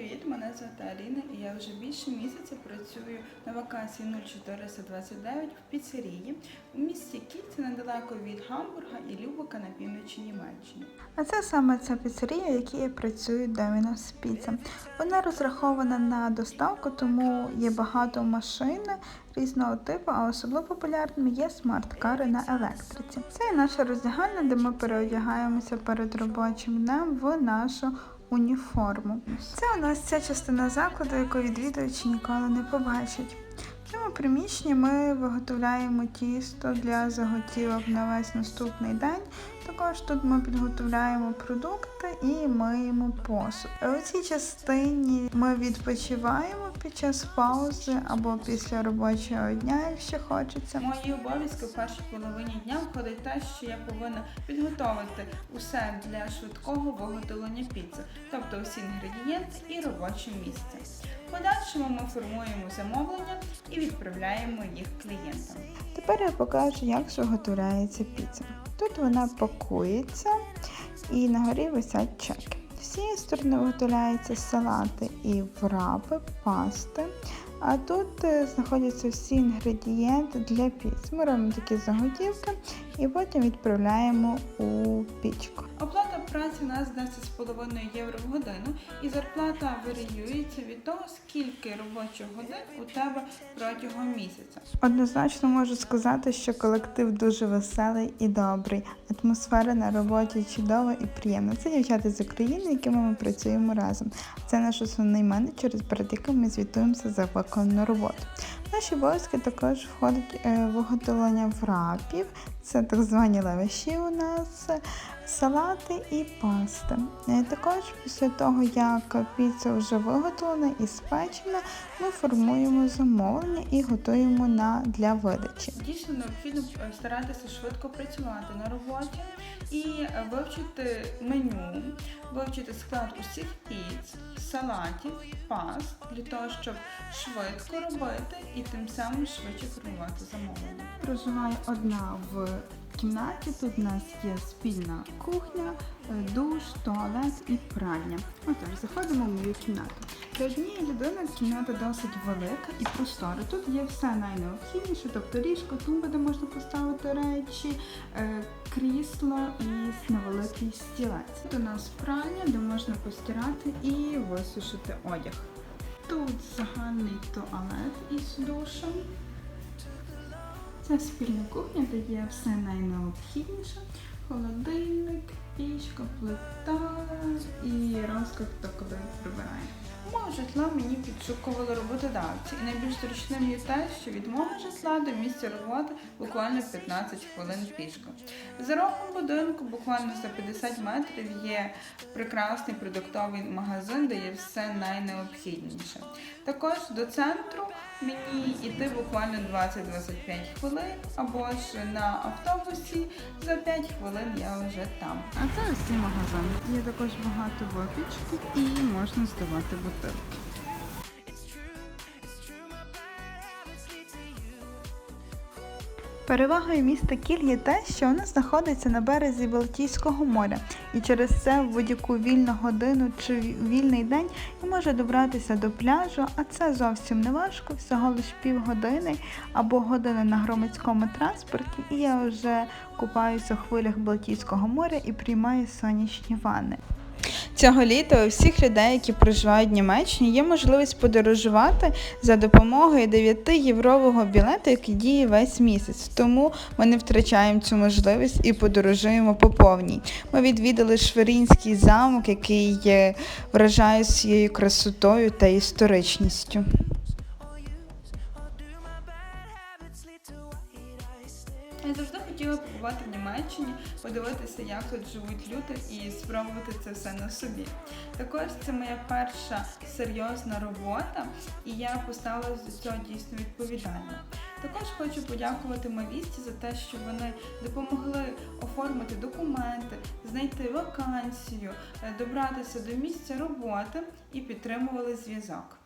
привіт! Мене звати Аліна і я вже більше місяця працюю на вакансії 0429 в піцерії у місті Кільце недалеко від Гамбурга і Любека на півночі Німеччини. А це саме ця піцерія, в якій працює Domino's Pizza. Вона розрахована на доставку, тому є багато машин різного типу, а особливо популярними є смарт-кари на електриці. Це є наша роздягальня, де ми переодягаємося перед робочим днем в нашу уніформу. Це у нас ця частина закладу, яку відвідувачі ніколи не побачать. В цьому приміщенні ми виготовляємо тісто для заготівок на весь наступний день. Також тут ми підготовляємо продукти і миємо посуд. У цій частині ми відпочиваємо під час паузи або після робочого дня, якщо хочеться. Мої обов'язки в першій половині дня входить те, що я повинна підготовити усе для швидкого виготовлення піци, тобто всі інгредієнти і робоче місце. В подальшому ми формуємо замовлення і відправляємо їх клієнтам. Тепер я покажу, як виготовляється піца. Тут вона пакується і на горі висять чеки. З цієї сторони виготовляються салати і врапи, пасти. А тут е, знаходяться всі інгредієнти для піц. Ми робимо такі заготівки і потім відправляємо у пічку. Оплата праці у нас 10,5 євро в годину, і зарплата варіюється від того, скільки робочих годин у тебе протягом місяця. Однозначно можу сказати, що колектив дуже веселий і добрий. Атмосфера на роботі чудова і приємна. Це дівчата з України, якими ми працюємо разом. Це наш основний менеджер, перед яким ми звітуємося за виконану роботу. Наші обов'язки також входить е, виготовлення врапів, це так звані лаваші у нас, салати і пасти. Е, Також після того, як піца вже виготовлена і спечена, ми формуємо замовлення і готуємо на для видачі. Дійсно необхідно е, старатися швидко працювати на роботі і вивчити меню, вивчити склад усіх піц, салатів, паст для того, щоб швидко робити і тим самим швидше формувати замовлення. Проживає одна в кімнаті. Тут у нас є спільна кухня, е, душ, туалет і пральня. Отож, заходимо в мою кімнату. Для однієї людини кімната досить велика і простора. Тут є все найнеобхідніше, тобто ліжко, тумба, де можна поставити речі, е, крісло і невеликий стілець. Тут у нас пральня, де можна постирати і висушити одяг. Тут загальний туалет із душем. Це спільна кухня, де є все найнеобхідніше. Холодильник, пічка, плита і розклад, хто коли прибирає. Мого житла мені підшукували роботодавці, і найбільш зручним є те, що від мого житла до місця роботи буквально 15 хвилин пішки. За рогом будинку, буквально за 50 метрів, є прекрасний продуктовий магазин, де є все найнеобхідніше. Також до центру мені йти буквально 20-25 хвилин, або ж на автобусі за 5 хвилин я вже там. А це ось цей магазин. Є також багато випічки і можна здавати бутилки. Перевагою міста Кіль є те, що воно знаходиться на березі Балтійського моря, і через це в будь-яку вільну годину чи вільний день я можу добратися до пляжу, а це зовсім не важко, всього лише півгодини або години на громадському транспорті, і я вже купаюся у хвилях Балтійського моря і приймаю сонячні ванни. Цього літа у всіх людей, які проживають в Німеччині, є можливість подорожувати за допомогою 9-єврового білету, який діє весь місяць. Тому ми не втрачаємо цю можливість і подорожуємо по повній. Ми відвідали Шверінський замок, який вражає своєю красотою та історичністю. Я завжди хотіла побувати в Німеччині, подивитися, як тут живуть люди, і спробувати це все на собі. Також це моя перша серйозна робота, і я поставилася до цього дійсно відповідально. Також хочу подякувати Мавісті за те, що вони допомогли оформити документи, знайти вакансію, добратися до місця роботи і підтримували зв'язок.